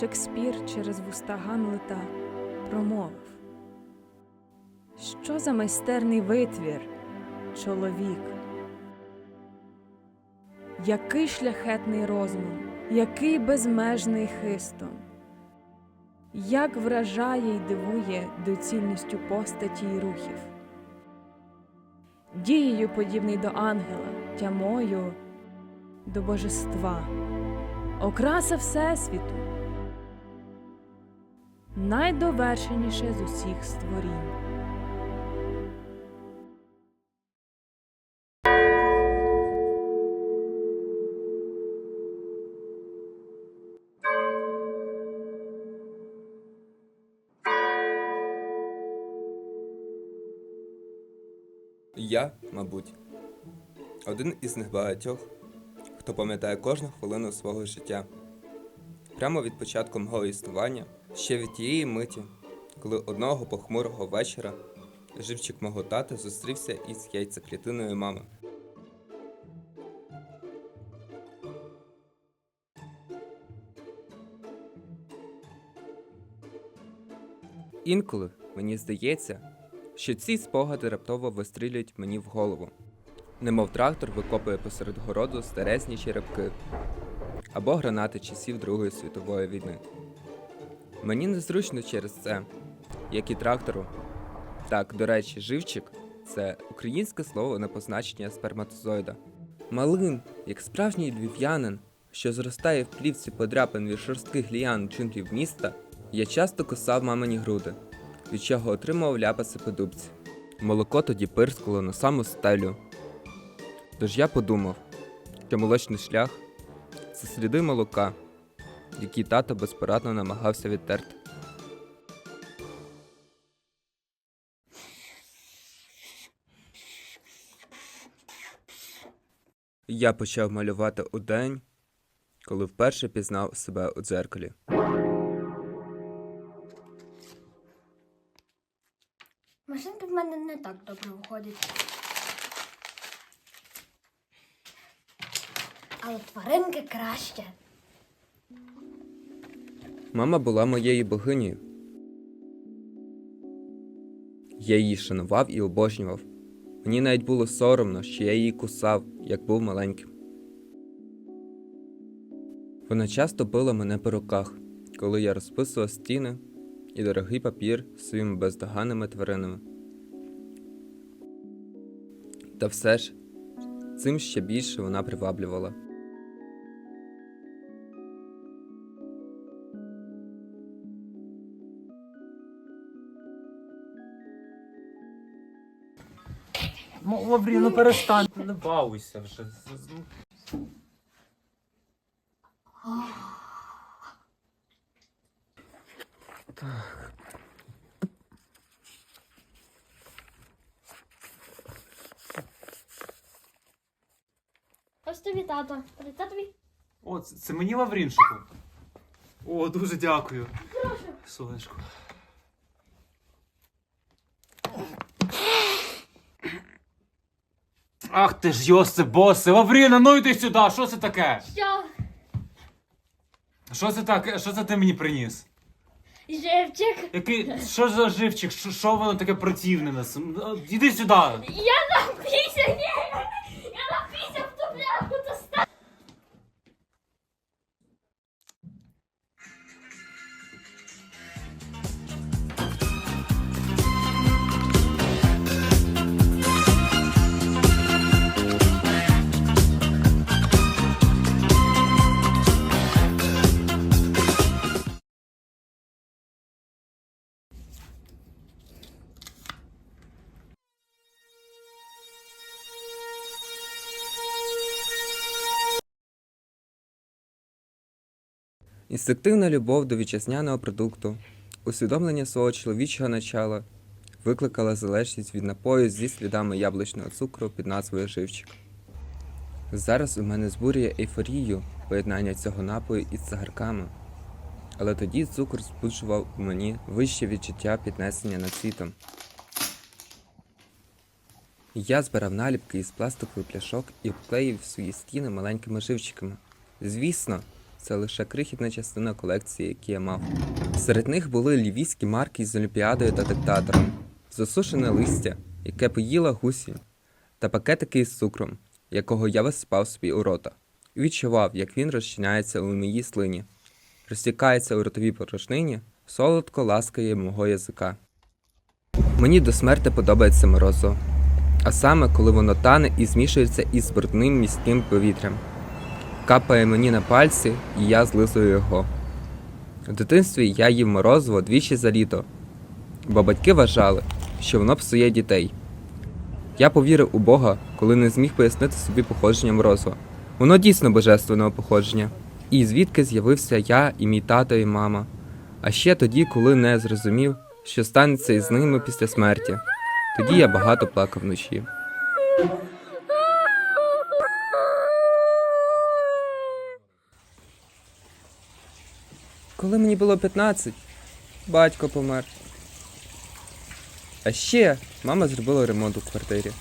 Шекспір через вуста Гамлета промовив. Що за майстерний витвір, чоловік? Який шляхетний розум, який безмежний хистом, як вражає й дивує доцільністю постаті й рухів, дією подібний до ангела, тямою до божества, окраса Всесвіту, найдовершеніше з усіх створінь. Я, мабуть, один із небагатьох, хто пам'ятає кожну хвилину свого життя. Прямо від початку мого існування, ще від тієї миті, коли одного похмурого вечора живчик мого тата зустрівся із яйцеклітиною мами. Інколи мені здається, що ці спогади раптово вистрілюють мені в голову, немов трактор викопує посеред городу старезні черепки або гранати часів Другої світової війни. Мені незручно через це, як і трактору. Так, до речі, живчик це українське слово на позначення сперматозоїда. Малин, як справжній львів'янин, що зростає в плівці подряпин від шорстких ліян джунглів міста, я часто косав мамині груди, від чого отримував ляпаси по дубці. Молоко тоді пирскало на саму стелю. Тож я подумав, що молочний шлях це сліди молока, які тато безпорадно намагався відтерти. Я почав малювати у день, коли вперше пізнав себе у дзеркалі. Машинка в мене не так добре виходить. Але тваринки краще. Мама була моєю богинею. Я її шанував і обожнював. Мені навіть було соромно, що я її кусав, як був маленьким. Вона часто била мене по руках, коли я розписував стіни і дорогий папір своїми бездоганними тваринами. Та все ж, цим ще більше вона приваблювала. Лаврі, ну перестань, не балуйся вже. Ну. Ось тобі тато. Передай тобі. О, це, це мені Лаврінчику. О, дуже дякую. Сонечко. Ах ти ж Йосе, босе, Лавріна, ну йди сюди, що це таке? Що? Що це таке? Що це ти мені приніс? Живчик. Який, що за живчик? Що, що воно таке противне нас? Іди сюди. Я напійся, ні! Інстинктивна любов до вітчизняного продукту, усвідомлення свого чоловічого начала викликала залежність від напою зі слідами яблучного цукру під назвою живчик. Зараз у мене збурює ейфорію поєднання цього напою із цигарками. Але тоді цукор збуджував у мені вище відчуття піднесення над світом. Я збирав наліпки із пластикових пляшок і обклеїв свої стіни маленькими живчиками. Звісно, це лише крихітна частина колекції, які я мав. Серед них були лівійські марки з Олімпіадою та диктатором, засушене листя, яке поїла гусінь, та пакетики із цукром, якого я висипав собі у рота, і відчував, як він розчиняється у моїй слині, розтікається у ротовій порожнині, солодко ласкає мого язика. Мені до смерти подобається морозиво, а саме коли воно тане і змішується із брудним міським повітрям. Капає мені на пальці, і я злизую його. В дитинстві я їв морозиво двічі за літо, бо батьки вважали, що воно псує дітей. Я повірив у Бога, коли не зміг пояснити собі походження морозива. Воно дійсно божественного походження. І звідки з'явився я і мій тато і мама. А ще тоді, коли не зрозумів, що станеться із ними після смерті. Тоді я багато плакав вночі. Коли мені було 15, батько помер. А ще мама зробила ремонт у квартирі.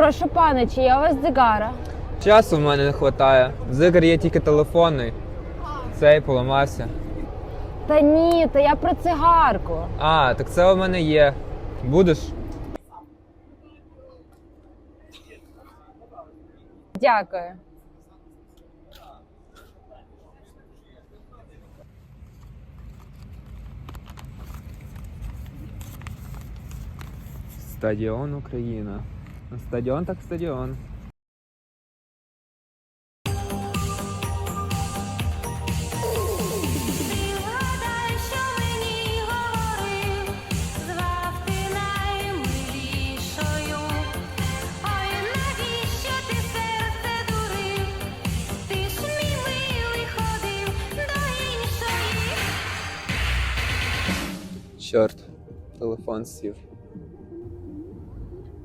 Прошу пане, чи є у вас дзигара? Часу в мене не вистачає. Зигар є тільки телефонний. Цей поламався. Та ні, та я про цигарку. А, так це у мене є. Будеш? Дякую. Стадіон Україна. Стадіон так стадіон. Згадай, що мені говорив, звав ти наймилішою. Ой, навіщо ти серце дурив? Ти ж мій милий ходив до іншої. Чорт, телефон сів.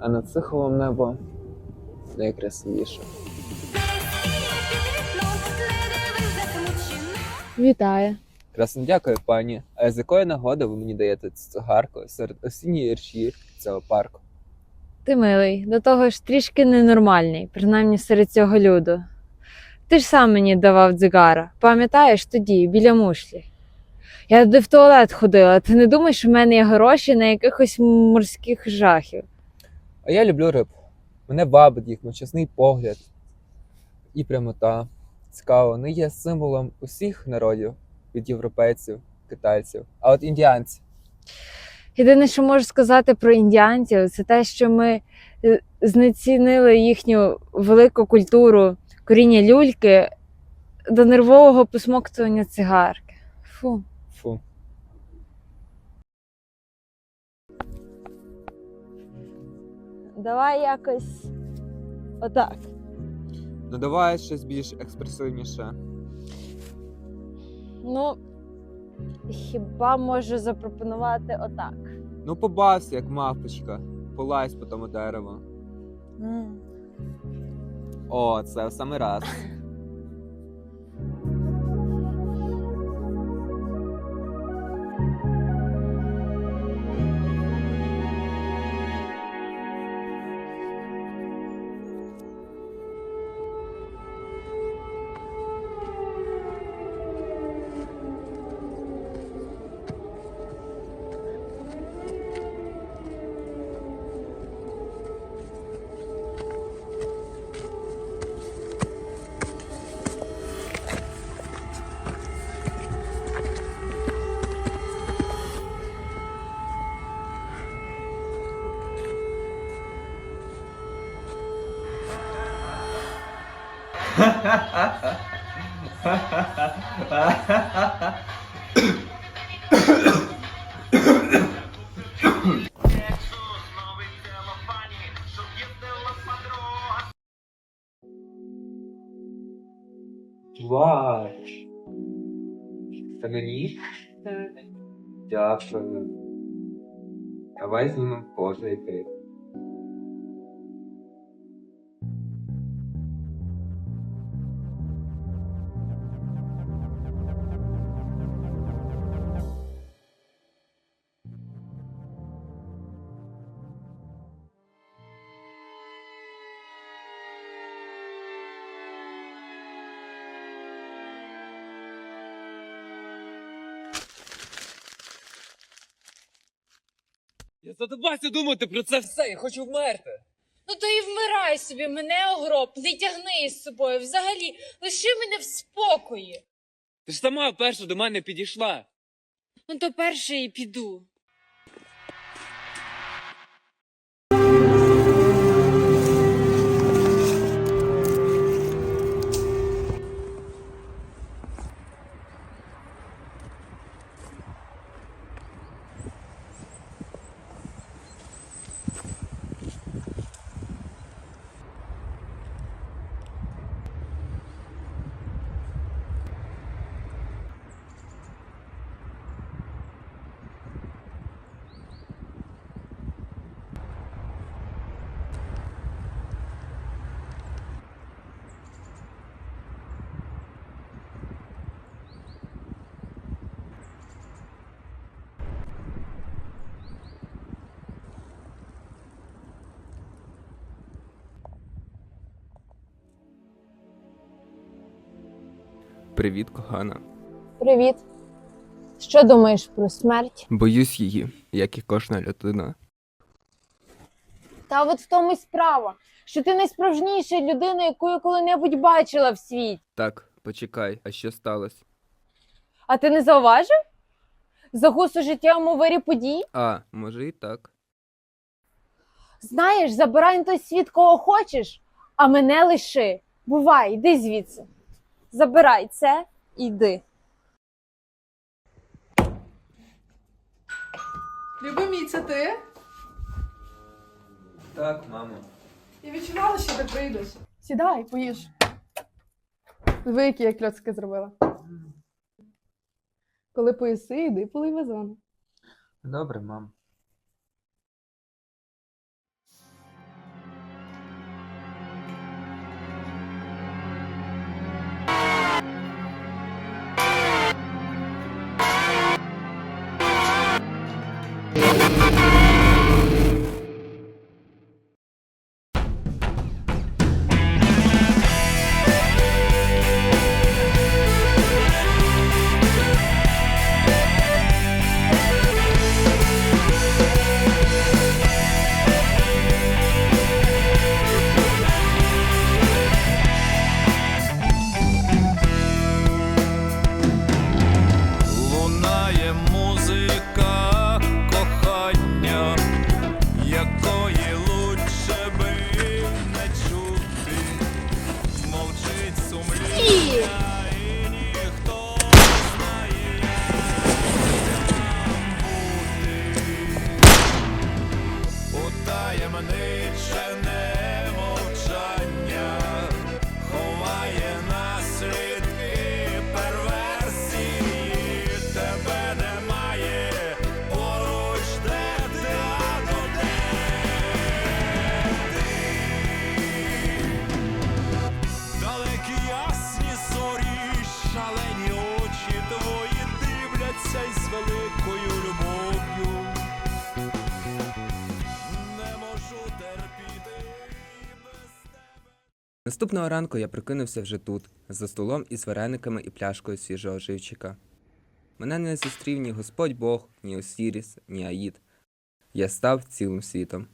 А над Сиховом небо найкрасивіше. Вітаю. Красно дякую, пані. А з якої нагоди ви мені даєте цю цигарку серед осінньої річі цього парку? Ти милий, до того ж трішки ненормальний, принаймні серед цього люду. Ти ж сам мені давав дзигара, пам'ятаєш тоді, біля мушлі. Я туди в туалет ходила, ти не думаєш, що в мене є гроші на якихось морських жахів. А я люблю риб. Мене бабить їх мовчасний погляд і прямота. Цікаво, вони є символом усіх народів від європейців, китайців. А от індіанці. Єдине, що можу сказати про індіанців, це те, що ми е, знецінили їхню велику культуру коріння люльки до нервового посмоктування цигарки. Фу. Давай якось отак. Ну давай щось більш експресивніше. Ну, хіба можу запропонувати отак. Ну побався, як мавпочка. Полазь по тому дереву. О, це в самий раз. Вау! Це мені? Дякую. Давай знімемо фото йти. Задобався думати про це все, я хочу вмерти. Ну то і вмирай собі, мене огроб, не тягни із собою. Взагалі, лиши мене в спокої. Ти ж сама перша до мене підійшла. Ну то перше і піду. Привіт, кохана. Привіт. Що думаєш про смерть? Боюсь її, як і кожна людина. Та от в тому й справа, що ти найсправжніша людина, яку я коли-небудь бачила в світі. Так, почекай, а що сталося? А ти не зауважив? Загус у життєвому вирі подій? А, може і так. Знаєш, забирай на той світ кого хочеш, а мене лиши. Бувай, йди звідси. Забирай це і йди. Любимій, це ти? Так, мамо. Я відчувала, що ти прийдеш. Сідай, поїж. Диви, які я кльоцки зробила. Коли поїси, йди полий вазон. Добре, мам. Наступного ранку я прокинувся вже тут, за столом із варениками і пляшкою свіжого живчика. Мене не зустрів ні Господь Бог, ні Осіріс, ні Аїд. Я став цілим світом.